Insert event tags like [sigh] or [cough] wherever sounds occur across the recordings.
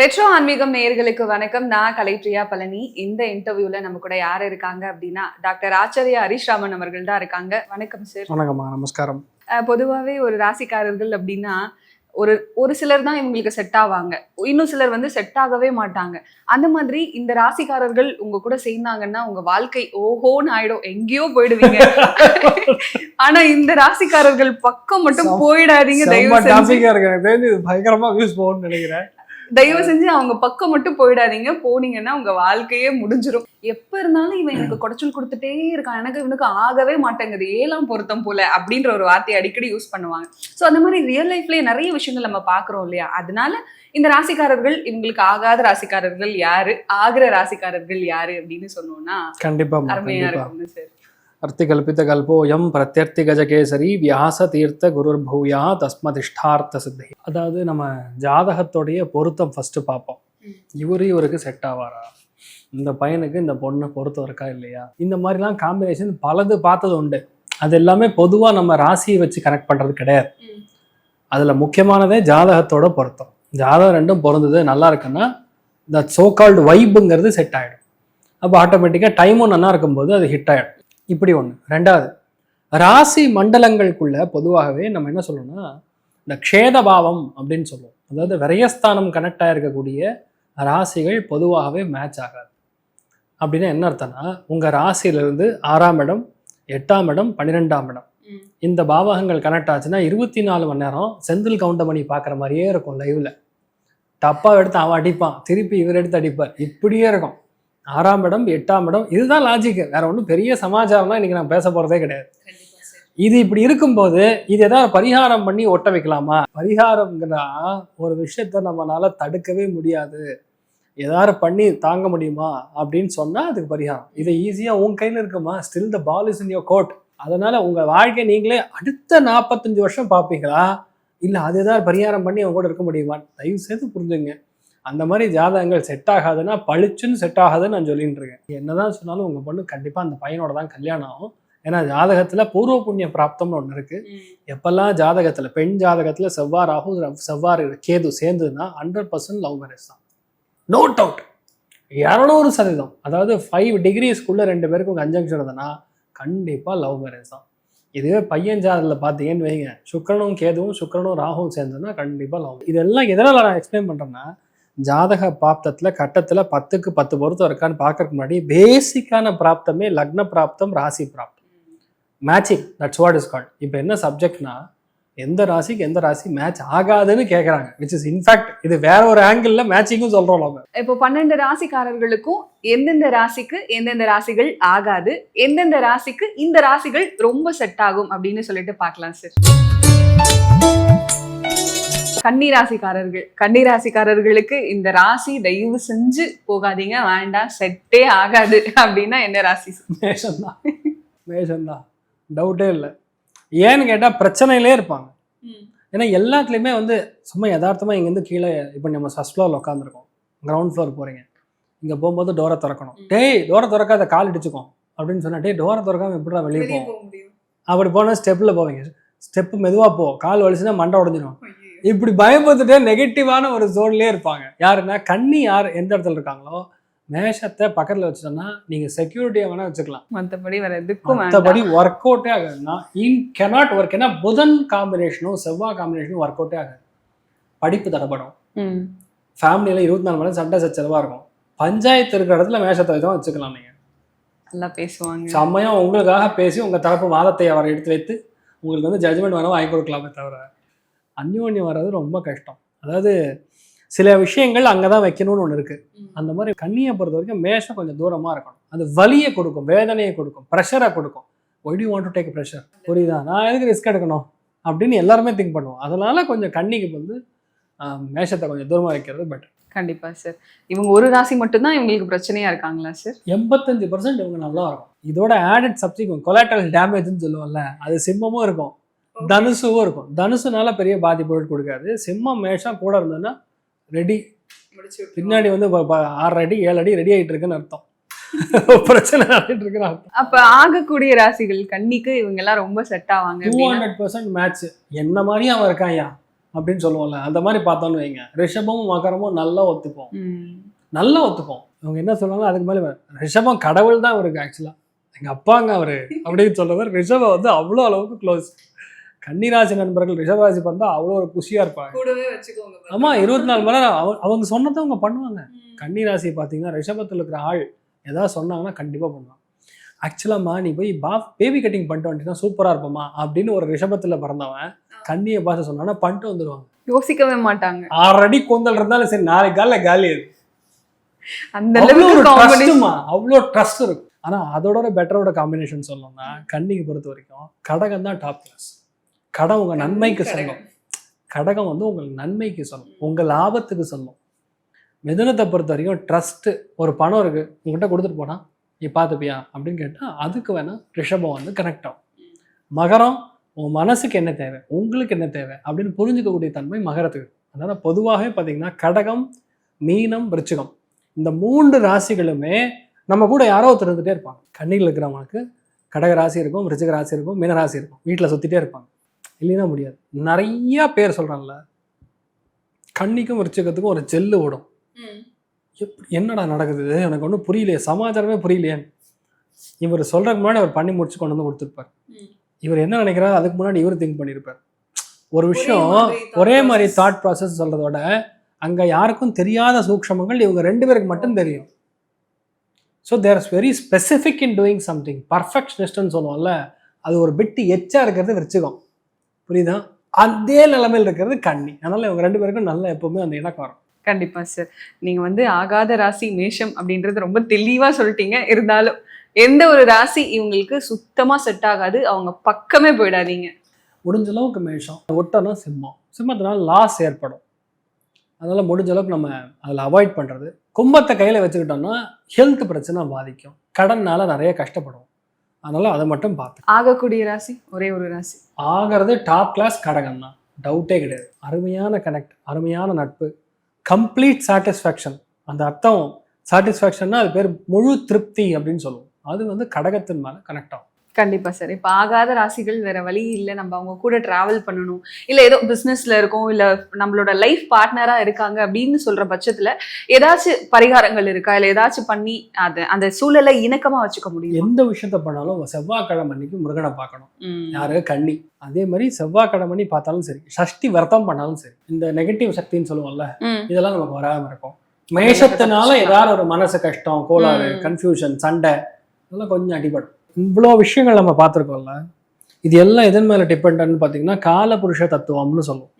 Retro ஆன்மீகம் நேயர்களுக்கு வணக்கம். நான் கலைப்ரியா பழனி. இந்த இன்டர்வியூல நம்ம கூட யார் இருக்காங்க அப்படின்னா டாக்டர் ஆச்சாரியா ஹரிஷ் ராமன் அவர்கள் தான் இருக்காங்க. வணக்கம் சார். வணக்கம்மா. நமஸ்காரம். பொதுவாகவே ஒரு ராசிக்காரர்கள் அப்படின்னா ஒரு ஒரு சிலர் தான் இவங்களுக்கு செட் ஆவாங்க. இன்னும் சிலர் வந்து செட் ஆகவே மாட்டாங்க. அந்த மாதிரி இந்த ராசிக்காரர்கள் உங்க கூட சேர்ந்தாங்கன்னா உங்க வாழ்க்கை ஓஹோன்னு ஆயிடும். எங்கேயோ போயிடுவீங்க. ஆனா இந்த ராசிக்காரர்கள் பக்கம் மட்டும் போயிடாதீங்க தயவு செம்ம செஞ்சு. டாபிக்கா இருக்கு. எனக்கு தெரிஞ்சு இது பயங்கரமா வியூஸ் போகும்னு நினைக்கிறேன். தயவு செஞ்சு அவங்க பக்கம் மட்டும் போயிடாதீங்க. போனீங்கன்னா உங்க வாழ்க்கையே முடிஞ்சிரும். எப்ப இருந்தாலும் இவன் எனக்கு குடைச்சல் கொடுத்துட்டே இருக்கான். எனக்கு இவனுக்கு ஆகவே மாட்டேங்குது. ஏழாம் பொருத்தம் போல அப்படின்ற ஒரு வார்த்தையை அடிக்கடி யூஸ் பண்ணுவாங்க. சோ அந்த மாதிரி ரியல் லைஃப்லயே நிறைய விஷயங்கள் நம்ம பாக்குறோம் இல்லையா? அதனால இந்த ராசிக்காரர்கள் இவங்களுக்கு ஆகாத ராசிக்காரர்கள் யாரு? ஆகிற ராசிக்காரர்கள் யாரு அப்படின்னு சொன்னோம்னா கண்டிப்பா அருமையா இருக்கும்னு சார் அர்த்தி கல்பித கல்போயம் பிரத்யர்த்தி கஜகேசரி வியாச தீர்த்த குருர் பூயா தஸ்மதிஷ்டார்த்த சித்தி அதாவது நம்ம ஜாதகத்தோடைய பொருத்தம் ஃபர்ஸ்ட் பார்ப்போம். இவரு இவருக்கு செட் ஆவாரா? இந்த பையனுக்கு இந்த பொண்ணு பொருத்தம் இருக்கா இல்லையா? இந்த மாதிரிலாம் காம்பினேஷன் பலது பார்த்தது உண்டு. அது எல்லாமே பொதுவா நம்ம ராசியை வச்சு கனெக்ட் பண்றது கிடையாது. அதுல முக்கியமானதே ஜாதகத்தோட பொருத்தம். ஜாதகம் ரெண்டும் பொருந்தது நல்லா இருக்குன்னா இந்த சோ கால்டு வைப்புங்கிறது செட் ஆகிடும் அப்போ ஆட்டோமேட்டிக்காக டைமும் நல்லா இருக்கும்போது அது ஹிட் ஆகிடும் இப்படி ஒன்று ரெண்டாவது ராசி மண்டலங்களுக்குள்ள பொதுவாகவே நம்ம என்ன சொல்லணும்னா இந்த க்ஷேத பாவம் அப்படின்னு சொல்லுவோம். அதாவது விரயஸ்தானம் கனெக்ட் ஆகிருக்கக்கூடிய ராசிகள் பொதுவாகவே மேட்ச் ஆகாது. அப்படின்னா என்ன அர்த்தம்னா உங்கள் ராசியிலிருந்து ஆறாம் இடம் எட்டாம் இடம் பன்னிரெண்டாம் இடம். இந்த பாவகங்கள் கனெக்ட் ஆச்சுன்னா இருபத்தி நாலு மணி நேரம் செந்தில் கவுண்டமணி பார்க்குற மாதிரியே இருக்கும் லைவ்ல டப்பா எடுத்து அவன் அடிப்பான் திருப்பி இவர் எடுத்து அடிப்பார். இப்படியே இருக்கும். ஆறாம் இடம் எட்டாம் இடம் இதுதான் லாஜிக் வேற ஒன்றும் பெரிய சமாச்சாரம்லாம் இன்னைக்கு நான் பேச போறதே கிடையாது. இது இப்படி இருக்கும்போது இது ஏதாவது பரிகாரம் பண்ணி ஒட்ட வைக்கலாமா? பரிகாரம்ங்கிறா ஒரு விஷயத்த நம்மளால தடுக்கவே முடியாது. ஏதாவது பண்ணி தாங்க முடியுமா? அப்படின்னு சொன்னா அதுக்கு பரிகாரம். இது ஈஸியா உன் கையில இருக்குமா? Still the ball is in your court அதனால உங்க வாழ்க்கை நீங்களே அடுத்த நாற்பத்தஞ்சு வருஷம் பார்ப்பீங்களா? இல்ல அது ஏதாவது பரிகாரம் பண்ணி அவங்க கூட இருக்க முடியுமா? தயவு செய்து புரிஞ்சுங்க. அந்த மாதிரி ஜாதகங்கள் செட் ஆகாதுன்னா பளிச்சுன்னு செட் ஆகாதுன்னு நான் சொல்லிட்டு இருக்கேன். என்னதான் சொன்னாலும் உங்க பொண்ணு கண்டிப்பா அந்த பையனோட தான் கல்யாணம் ஆகும். ஏன்னா ஜாதகத்துல பூர்வ புண்ணிய பிராப்தம்னு ஒன்று இருக்கு. எப்பெல்லாம் ஜாதகத்துல பெண் ஜாதகத்துல செவ்வாய் ராகு செவ்வாறு கேது சேர்ந்ததுன்னா ஹண்ட்ரட் பர்சன்ட் லவ் மேரேஜ் தான். நோ டவுட் இரநூறு சதவீதம். அதாவது ஃபைவ் டிகிரிஸ்க்குள்ள ரெண்டு பேருக்கும் கன்ஜங்ஷன் இருந்ததுன்னா கண்டிப்பா லவ் மேரேஜ் தான். இதுவே பையன் ஜாதகத்தில் பார்த்தீங்கன்னு வைங்க. சுக்கிரனும் கேதுவும் சுக்கிரனும் ராகுவும் சேர்ந்ததுன்னா கண்டிப்பா லவ் இதெல்லாம் எதனால நான் எக்ஸ்பிளைன் பண்றேன்னா ஜாதக பிராப்தத்தில் கட்டத்தில் பத்துக்கு பத்து பொருத்தம் இருக்கான்னு பார்க்கறதுக்கு முன்னாடி பேசிக்கான பிராப்தமே லக்ன பிராப்தம் ராசி பிராப்தம். Matching that's what is called இப்போ என்ன சப்ஜெக்ட்னா எந்த ராசிக்கு எந்த ராசி மேட்ச் ஆகாதுன்னு கேட்குறாங்க விச் இஸ் இன்ஃபேக்ட் இது வேற ஒரு ஆங்கிள் மேட்சிங்கும் சொல்றோம் நம்ம இப்போ பன்னெண்டு ராசிக்காரர்களுக்கும் எந்தெந்த ராசிக்கு எந்தெந்த ராசிகள் ஆகாது எந்தெந்த ராசிக்கு இந்த ராசிகள் ரொம்ப செட் ஆகும் அப்படின்னு சொல்லிட்டு பார்க்கலாம் சார் கன்னி ராசிக்காரர்கள் கன்னி ராசிக்காரர்களுக்கு இந்த ராசி தயவு செஞ்சு போகாதீங்க. வேண்டாம் செட்டே ஆகாது. அப்படின்னா என்ன ராசி? மேஷம்தான். மேஷம்தான். டவுட்டே இல்லை. ஏன்னு கேட்டால் பிரச்சனையிலே இருப்பாங்க. ஏன்னா எல்லாத்துலேயுமே வந்து சும்மா யதார்த்தமாக இங்கேருந்து கீழே இப்போ நம்ம ஃபஸ்ட் ஃப்ளோரில் உட்காந்துருக்கோம் கிரவுண்ட் ஃப்ளோர் போகிறீங்க இங்கே போகும்போது டோரை திறக்கணும். டேய் டோரை திறக்காத கால் இடிச்சுக்கும். அப்படின்னு சொன்னா டேய் டோரை திறக்காம எப்படிடா வெளியே போவோம் அப்படி போனால் ஸ்டெப்பில் போவீங்க. ஸ்டெப்பு மெதுவாக போ. கால் வலிச்சுன்னா மண்டை உடஞ்சிடும் இப்படி பயப்படுத்துட்டே நெகட்டிவான ஒரு ஜோன்லேயே இருப்பாங்க. யாருன்னா கன்னி யார் எந்த இடத்துல இருக்காங்களோ மேஷத்தை பக்கத்தில் வச்சுட்டோம்னா நீங்கள் செக்யூரிட்டியை வேணால் வச்சுக்கலாம். மத்தபடி வேற எதுக்கும் மற்றபடி ஒர்க் அவுட்டே ஆகாதுன்னா இன் கெனாட் ஒர்க் ஏன்னா புதன் காம்பினேஷனும் செவ்வாய் காம்பினேஷனும் ஒர்க் அவுட்டே ஆகாது. படிப்பு தடப்படும். ஃபேமிலியில் இருபத்தி நாலு மணி நேரம் சண்டை சச்சரவாக இருக்கும். பஞ்சாயத்து இருக்கிற இடத்துல மேஷத்தை தான் வச்சுக்கலாம் நீங்கள் நல்லா பேசுவாங்க. செம்மையாக உங்களுக்காக பேசி உங்கள் தரப்பு வாதத்தை அவர் எடுத்து வைத்து உங்களுக்கு வந்து ஜட்ஜ்மெண்ட் வேணால் வாங்கி கொடுக்கலாமே தவிர. அந்யோன்யம் வர்றது ரொம்ப கஷ்டம். அதாவது சில விஷயங்கள் அங்கே தான் வைக்கணும்னு ஒன்று இருக்குது. அந்த மாதிரி கண்ணியை பொறுத்த வரைக்கும் மேஷம் கொஞ்சம் தூரமாக இருக்கணும். அது வலியை கொடுக்கும் வேதனையை கொடுக்கும் ப்ரெஷரை கொடுக்கும். Why do want to take pressure புரியுதா? நான் எதுக்கு ரிஸ்க் எடுக்கணும்? அப்படின்னு எல்லாருமே திங்க் பண்ணுவோம். அதனால கொஞ்சம் கண்ணிக்கு வந்து மேஷத்தை கொஞ்சம் தூரமாக வைக்கிறது பெட்டர் கண்டிப்பா சார் இவங்க ஒரு ராசி மட்டும்தான் இவங்களுக்கு பிரச்சனையா இருக்காங்களா சார் எண்பத்தஞ்சு பர்சன்ட் இவங்க நல்லா இருக்கும். இதோட ஆடட் சப்ஜெக்ட் கொலாட்டரல் டேமேஜ்னு சொல்லுவோம்ல அது சிம்மமும் இருக்கும். தனுசுவும் இருக்கும். தனுசுனால பெரிய பாதிப்புகள் கொடுக்காது. சிம்மம் மேஷம் கூட இருந்ததுன்னா ரெடி பின்னாடி வந்து ஆறரை அடி ஏழு அடி ரெடி ஆயிட்டு இருக்குன்னு அர்த்தம். [laughs] பிரச்சனை ஆகிட்டு இருக்குன்னு அர்த்தம். அப்ப ஆகக்கூடிய ராசிகள் கன்னிக்கு இவங்க எல்லாம் ரொம்ப செட் ஆவாங்க டூ அப்படின்னா? ஹண்ட்ரட் பர்சன்ட் மேட்ச் என்ன மாதிரியும் அவன் இருக்கான்யா அப்படின்னு சொல்லுவோம்ல. அந்த மாதிரி பார்த்தோம்னு வைங்க. ரிஷபமும் மகரமும் நல்லா ஒத்துப்போம். நல்லா ஒத்துப்போம். அவங்க என்ன சொல்றாங்க அதுக்கு மேலே ரிஷபம் கடவுள் தான் அவருக்கு ஆக்சுவலா எங்க அப்பாங்க அவரு அப்படின்னு சொல்றவர் ரிஷபம் வந்து அவ்வளோ அளவுக்கு க்ளோஸ் கன்னிராசி நண்பர்கள் ரிஷபராசி பார்த்தா அவ்வளோ ஒரு குஷியா இருப்பாங்க. கூடவே வச்சுக்கோங்க ஆமா இருபத்தி நாலு மணி நேரம். அவங்க- சொன்னதை அவங்க பண்ணுவாங்க. கன்னிராசி பார்த்தீங்கன்னா ரிஷபத்தில் இருக்கிற ஆள் ஏதாவது சொன்னாங்கன்னா கண்டிப்பாக பண்ணுவாங்க ஆக்சுவலாம்மா நீ போய் பா பேபி கட்டிங் பண்ணிட்டு வந்துட்டீங்கன்னா சூப்பராக இருப்போமா அப்படின்னு ஒரு ரிஷபத்தில் பிறந்தவன் கண்ணியை பார்த்து சொன்னான்னா பண்ணிட்டு வந்துடுவாங்க யோசிக்கவே மாட்டாங்க. ஆல்ரெடி கூந்தல் இருந்தாலும் சரி நாளைக்கு காலைல காலி அது அந்த அவ்வளோ ட்ரஸ்ட் இருக்கும் ஆனா அதோட பெட்டரோட காம்பினேஷன் சொல்லணும்னா கன்னிக்கு பொறுத்த வரைக்கும் கடகம் தான் டாப் கிளாஸ் கடம் உங்க நன்மைக்கு சொல்லும் கடகம் வந்து உங்கள் நன்மைக்கு சொல்லும் உங்க லாபத்துக்கு சொல்லும் மிதுனத்தை பொறுத்த வரைக்கும் ட்ரஸ்ட் ஒரு பணம் இருக்கு. உங்ககிட்ட கொடுத்துட்டு போனா நீ பார்த்துப்பியா? அப்படின்னு கேட்டா அதுக்கு வேணா ரிஷபம் வந்து கனெக்ட் ஆகும். மகரம் உன் மனசுக்கு என்ன தேவை? உங்களுக்கு என்ன தேவை? அப்படின்னு புரிஞ்சுக்கக்கூடிய தன்மை மகரத்துக்கு அதனால பொதுவாகவே பார்த்தீங்கன்னா கடகம் மீனம் விருச்சிகம். இந்த மூன்று ராசிகளுமே நம்ம கூட யாரோ ஒருத்தர் இருந்துட்டே இருப்பாங்க. கண்ணியில் இருக்கிறவங்களுக்கு கடக ராசி இருக்கும் விருச்சிக ராசி இருக்கும் மீன ராசி இருக்கும். வீட்டில் சுற்றிட்டே இருப்பாங்க. இல்லைன்னா முடியாது. நிறைய பேர் சொல்கிறான்ல கன்னிக்கும் விருச்சிகத்துக்கும் ஒரு ஜெல்லு ஓடும். எப்படி என்னடா நடக்குது? எனக்கு ஒன்றும் புரியலையே சமாச்சாரமே புரியலையே. இவர் சொல்றதுக்கு முன்னாடி அவர் பண்ணி முடிச்சு கொண்டு வந்து கொடுத்துருப்பார். இவர் என்ன நினைக்கிறாரு அதுக்கு முன்னாடி இவர் திங்க் பண்ணியிருப்பார் ஒரு விஷயம் ஒரே மாதிரி. தாட் ப்ராசஸ் சொல்றதோட அங்க யாருக்கும் தெரியாத சூக்ஷமங்கள் இவங்க ரெண்டு பேருக்கு மட்டும் தெரியும். So there is very specific in doing something பர்ஃபெக்ஷனிஸ்ட்னு சொல்லுவோம்ல அது ஒரு பிட்டு எச்சா இருக்கிறது விருச்சிகம் புரியுதா? அதே நிலைமையில் இருக்கிறது கன்னி. அதனால இவங்க ரெண்டு பேருக்கும் நல்லா எப்பவுமே அந்த இணக்கம் வரும். கண்டிப்பா சார் நீங்க வந்து ஆகாத ராசி மேஷம் அப்படின்றது ரொம்ப தெளிவா சொல்லிட்டீங்க. இருந்தாலும் எந்த ஒரு ராசி இவங்களுக்கு சுத்தமா செட் ஆகாது. அவங்க பக்கமே போயிடாதீங்க. முடிஞ்ச அளவுக்கு மேஷம். ஒட்டனா சிம்மம். சிம்மத்தினால லாஸ் ஏற்படும். அதனால முடிஞ்ச அளவுக்கு நம்ம அதில் அவாய்ட் பண்ணுறது கும்பத்தை கையில் வச்சுக்கிட்டோம்னா ஹெல்த் பிரச்சனை பாதிக்கும். கடன்னால நிறைய கஷ்டப்படுவோம். அதனால அதை மட்டும் பார்த்து. ஆகக்கூடிய ராசி? ஒரே ஒரு ராசி. ஆகிறது டாப் கிளாஸ் கடகம் தான். டவுட்டே கிடையாது. அருமையான கனெக்ட் அருமையான நட்பு கம்ப்ளீட் சாட்டிஸ்ஃபேக்ஷன் அந்த அர்த்தம் சாட்டிஸ்ஃபேக்ஷன்னா அது பேர் முழு திருப்தி அப்படின்னு சொல்லுவோம். அது வந்து கடகத்தின் மேலே கனெக்ட் ஆகும். கண்டிப்பா சார் இப்ப ஆகாத ராசிகள் வேற வழி இல்ல. நம்ம அவங்க கூட டிராவல் பண்ணணும். இல்ல ஏதோ பிசினஸ்ல இருக்கோம். இல்ல நம்மளோட லைஃப் பார்ட்னரா இருக்காங்க அப்படின்னு சொல்ற பட்சத்துல ஏதாச்சும் பரிகாரங்கள் இருக்கா? இல்ல ஏதாச்சும் பண்ணி அது அந்த சூழலை இணக்கமா வச்சுக்க முடியும்? எந்த விஷயத்த பண்ணாலும் செவ்வாய்க்கிழமை அன்னைக்கு முருகனை பார்க்கணும். யாரு? கன்னி. அதே மாதிரி செவ்வாய்க்கிழமை அன்னைக்கு பார்த்தாலும் சரி சஷ்டி விரதம் பண்ணாலும் சரி இந்த நெகட்டிவ் சக்தின்னு சொல்லுவோம்ல இதெல்லாம் நமக்கு வராம இருக்கும். மேஷத்தினால ஏதாவது ஒரு மனசு கஷ்டம் கோளாறு. கன்ஃபியூஷன் சண்டை இதெல்லாம் கொஞ்சம் அடிபடும். இவ்வளோ விஷயங்கள் நம்ம பார்த்துருக்கோம்ல. இது எல்லாம் எதன் மேல டிபெண்ட்னு பார்த்தீங்கன்னா காலபுருஷ தத்துவம்னு சொல்லுவோம்.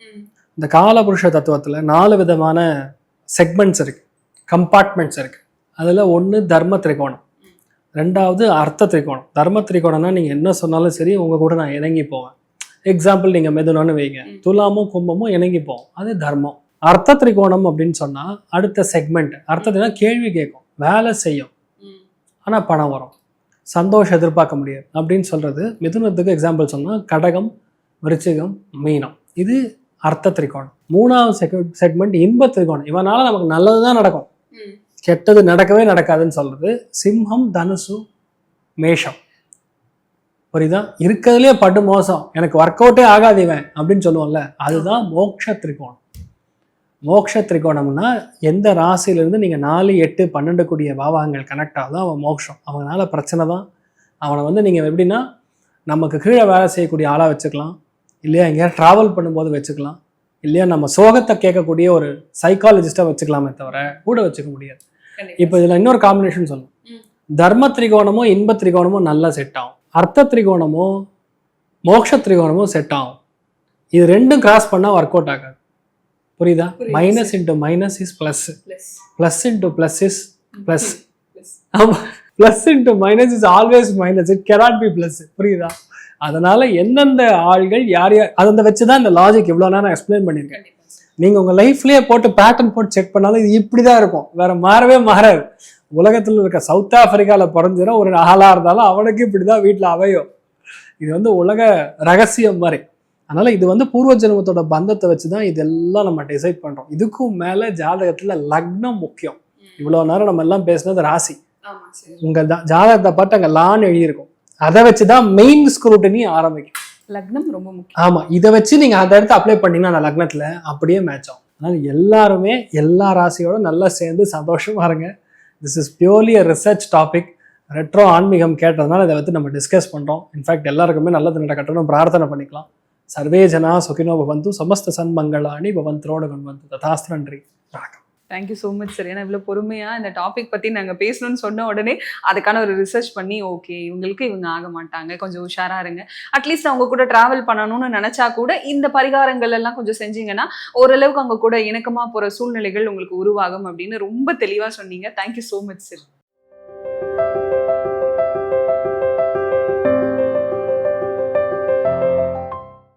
இந்த காலபுருஷ தத்துவத்துல நாலு விதமான செக்மெண்ட்ஸ் இருக்கு. கம்பார்ட்மெண்ட்ஸ் இருக்கு. அதுல ஒண்ணு தர்ம திரிகோணம். ரெண்டாவது அர்த்த திரிகோணம். தர்ம திரிகோணம்னா நீங்க என்ன சொன்னாலும் சரி உங்க கூட நான் இணங்கி போவேன். எக்ஸாம்பிள் நீங்க மெதுனன்னு வைங்க. துலாமும் கும்பமும் இணங்கி போவோம். அது தர்மம். அர்த்த திரிகோணம் அப்படின்னு சொன்னா அடுத்த செக்மெண்ட் அர்த்தத்தினா கேள்வி கேட்கும். வேலை செய்யும். ஆனா பணம் வரும். சந்தோஷம் எதிர்பார்க்க முடியாது. அப்படின்னு சொல்றது மிதுனத்துக்கு எக்ஸாம்பிள் சொன்னா கடகம் விருச்சிகம் மீனம். இது அர்த்த திரிகோணம். மூணாவது செக்மெண்ட் இன்ப திரிகோணம். இவனால நமக்கு நல்லது தான் நடக்கும் கெட்டது நடக்கவே நடக்காதுன்னு சொல்றது சிம்மம் தனுசு மேஷம். புரியுதா? இருக்கிறதுலே படு மோசம். எனக்கு ஒர்க் அவுட்டே ஆகாது இவன் அப்படின்னு சொல்லுவோம்ல அதுதான் மோட்ச திரிகோணம். மோட்ச திரிகோணம்னா எந்த ராசியிலிருந்து நீங்கள் நாலு எட்டு பன்னெண்டு கூடிய பாவகங்கள் கனெக்ட் ஆகுதோ அவன் மோட்சம் அவனால பிரச்சனை தான். அவனை வந்து நீங்கள் எப்படின்னா நமக்கு கீழே வேலை செய்யக்கூடிய ஆளாக வச்சுக்கலாம். இல்லையா எங்கேயாவது ட்ராவல் பண்ணும்போது வச்சுக்கலாம். இல்லையா நம்ம சோகத்தை கேட்கக்கூடிய ஒரு சைக்காலஜிஸ்ட்டாக வச்சுக்கலாமே தவிர கூட வச்சுக்க முடியாது. இப்போ இதில் இன்னொரு காம்பினேஷன் சொல்லணும். தர்ம திரிகோணமோ இன்ப திரிகோணமோ நல்லா செட் ஆகும். அர்த்த திரிகோணமோ மோட்ச திரிகோணமோ செட் ஆகும். இது ரெண்டும் கிராஸ் பண்ணால் ஒர்க் அவுட் ஆகாது. புரியுதா? Minus into minus is plus plus into plus is plus ஆமாம் plus into minus is always minus it cannot be plus புரியுதா? அதனால எந்தெந்த ஆள்கள் யார் யார் அதை வச்சு தான் இந்த லாஜிக் இவ்வளோ நேரம் எக்ஸ்பிளைன் பண்ணியிருக்கேன். நீங்கள் உங்கள் லைஃப்லேயே போட்டு பேட்டர்ன் போட்டு செக் பண்ணாலும் இது இப்படி தான் இருக்கும். வேற மாறவே மாறாது. உலகத்தில் இருக்க சவுத் ஆப்பிரிக்காவில் பிறந்துனா ஒரு ஆளாக இருந்தாலும் அவனுக்கு இப்படி தான் வீட்டில் அவையும் இது வந்து உலக ரகசியம் மாதிரி. அதனால இது வந்து பூர்வ ஜென்மத்தோட பந்தத்தை வச்சு தான் இதெல்லாம் நம்ம டிசைட் பண்ணுறோம் இதுக்கும் மேலே ஜாதகத்தில் லக்னம் முக்கியம். இவ்வளோ நேரம் நம்ம எல்லாம் பேசுனது ராசி. உங்க ஜா- ஜாதகத்தை பார்த்து அங்கே லான்னு எழுதியிருக்கும். அதை வச்சு தான் மெயின் ஸ்க்ரூட்டனி ஆரம்பிக்கும். லக்னம் ரொம்ப முக்கியம். ஆமா இதை வச்சு நீங்க அந்த இடத்த அப்ளை பண்ணீங்கன்னா அந்த லக்னத்துல அப்படியே மேட்ச் ஆகும். அதனால எல்லாருமே எல்லா ராசியோட நல்லா சேர்ந்து சந்தோஷமா இருங்க. This is purely a research topic retro ஆன்மீகம் கேட்டதுனால இதை வந்து நம்ம டிஸ்கஸ் பண்றோம். இன்ஃபேக்ட் எல்லாருக்குமே நல்லது நடக்கட்டும் பிரார்த்தனை பண்ணிக்கலாம். சர்வே ஜனா சுகினோ பவந்து சமஸ்த சன்மங்களாணி பவந்தரோட வந்து ததாஸ்து நன்றி வணக்கம்। தேங்க்யூ ஸோ மச் சார் ஏன்னா இவ்வளோ பொறுமையாக இந்த டாபிக் பற்றி நாங்கள் பேசணும்னு சொன்ன உடனே அதுக்கான ஒரு ரிசர்ச் பண்ணி ஓகே இவங்களுக்கு இவங்க ஆக மாட்டாங்க. கொஞ்சம் உஷாராக இருங்க. அட்லீஸ்ட் அவங்க கூட ட்ராவல் பண்ணணும்னு நினச்சா கூட இந்த பரிகாரங்கள் எல்லாம் கொஞ்சம் செஞ்சீங்கன்னா ஓரளவுக்கு அவங்க கூட இணக்கமாக போகிற சூழ்நிலைகள் உங்களுக்கு உருவாகும் அப்படின்னு ரொம்ப தெளிவாக சொன்னீங்க. Thank you so much sir